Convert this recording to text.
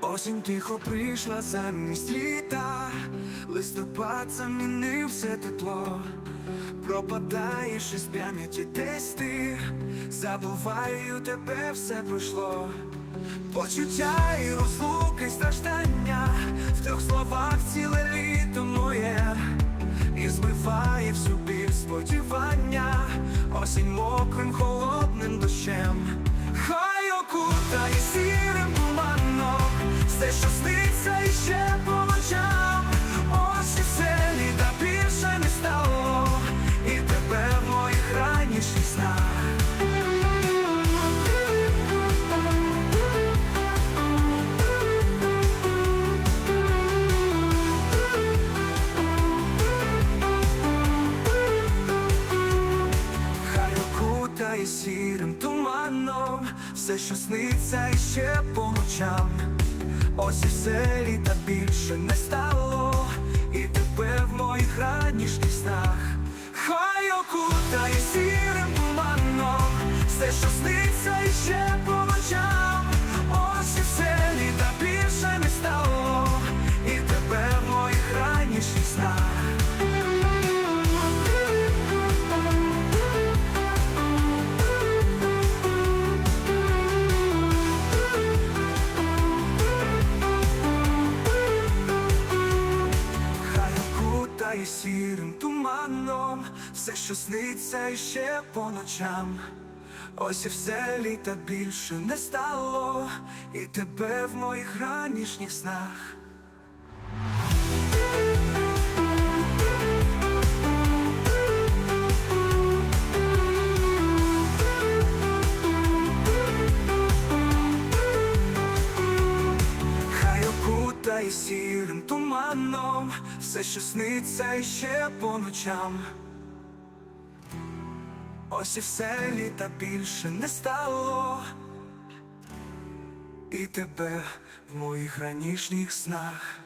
Осінь тихо прийшла замість літа, листопад замінив все тепло, пропадаєш із пам'яті десь ти, забуваю тебе, все пройшло. Почуття і розлуки, і страждання. В трьох словах ціле літо моє. І збиває всю біль сподівання. Осінь мокрим холодним дощем Все, що сниться іще по ночам. Ось і все літа більше не стало. І тебе в моїх ранішніх снах. Хай окутає сірим туманом Все, що сниться іще по ночам Ось і все літа більше не стало. І тебе в моїх ранішніх снах. Хай окутає сірим туманом. Все, що сниться і ще по сірим туманом Все, що сниться іще по ночам. Ось і все літа більше не стало І тебе в моїх ранішніх снах окутає сірим туманом. Все, що сниться іще по ночам. Ось і все літа більше не стало. І тебе в моїх ранішніх снах